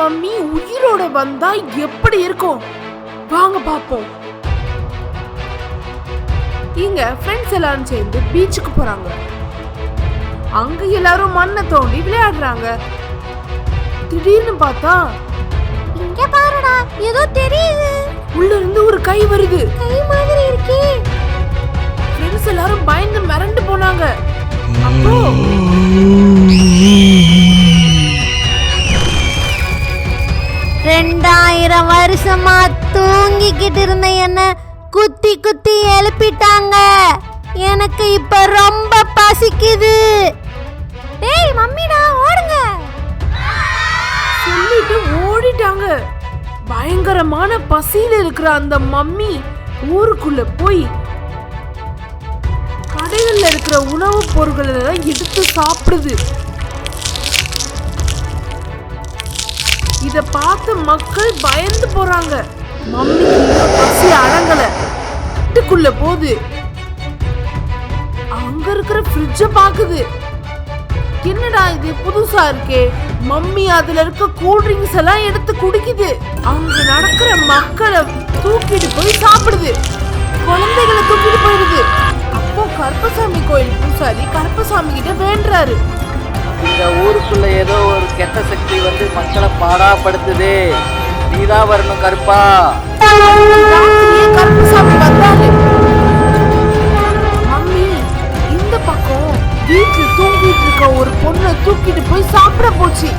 Mummy உயிரோட வந்தா எப்படி இருக்கும்? வாங்க பாப்போம். இங்க ஃப்ரெண்ட்ஸ் எல்லாரும் சேர்ந்து பீச்சுக்கு போறாங்க. அங்க எல்லாரும் மண்ணை தோண்டி விளையாடுறாங்க. திடீர்னு பார்த்தா இங்க பாருடா ஏதோ தெரியுது. உள்ள இருந்து ஒரு கை வருது. கை மாதிரி இருக்கே. ஃப்ரெண்ட்ஸ் எல்லாரும் பயந்து மிரண்டு போனாங்க. அப்போ வருஷமா தூங்கிக்கிட்டு இருந்த என்ன குத்தி குத்தி எழுப்பிட்டாங்க. எனக்கு இப்ப ரொம்ப பசிக்குது. டேய் மம்மிடா ஓடுங்க. சொல்லிட்டு ஓடிட்டாங்க. பயங்கரமான பசியில இருக்கிற அந்த மம்மி ஊருக்குள்ள போய் கடைகள்ல இருக்கிற உணவுப் பொருட்களை எடுத்து சாப்பிடுது. இத பார்த்து மக்கள் பயந்து போறாங்க. மம்மி பசி அடங்கல. வீட்டுக்குள்ள போகுது. அங்க இருக்கிற ஃப்ரிட்ஜ பாக்குது. என்னடா இது புதுசா இருக்கே? மம்மி அதுல இருக்க கூல் ட்ரிங்க்ஸ் எல்லாம் எடுத்து குடிக்குது. அங்க நடக்கிற மக்களை தூக்கிட்டு போய் சாப்பிடுது. குழந்தைகளை தூக்கிட்டு போயிடுது. அப்போ கருப்பசாமி கோயில் பூசாரி கருப்பசாமி கிட்ட வேண்டுறாரு. இந்த ஊருக்குள்ள ஏதோ ஒரு கெட்ட சக்தி வந்து மக்களை பாடாப்படுத்துதே. நீதான் வரணும் கருப்பா. கருப்பு சாமி வந்தாரு மம்மி இந்த பக்கம் வீட்டில் தூங்கிட்டு இருக்க ஒரு பொண்ணை தூக்கிட்டு போய் சாப்பிட போச்சு.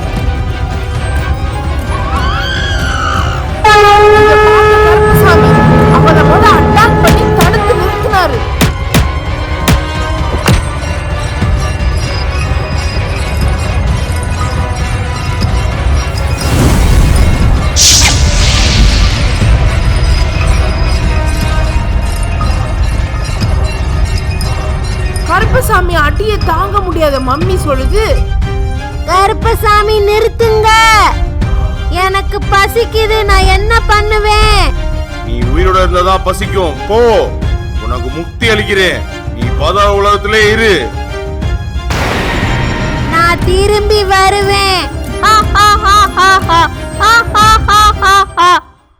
கருப்பசாமி அடியை தாங்க முடியாத மம்மி சொல்லுது. கருப்பசாமி நிறுத்துங்க. எனக்கு பசிக்குது நான் என்ன பண்ணுவேன்? நீ உயிரோட இருந்தாதான் பசிக்கும். போ. உனக்கு முக்தி அளிக்கிறேன். நீ பத உலகத்திலே இரு. நான் திரும்பி வருவேன்.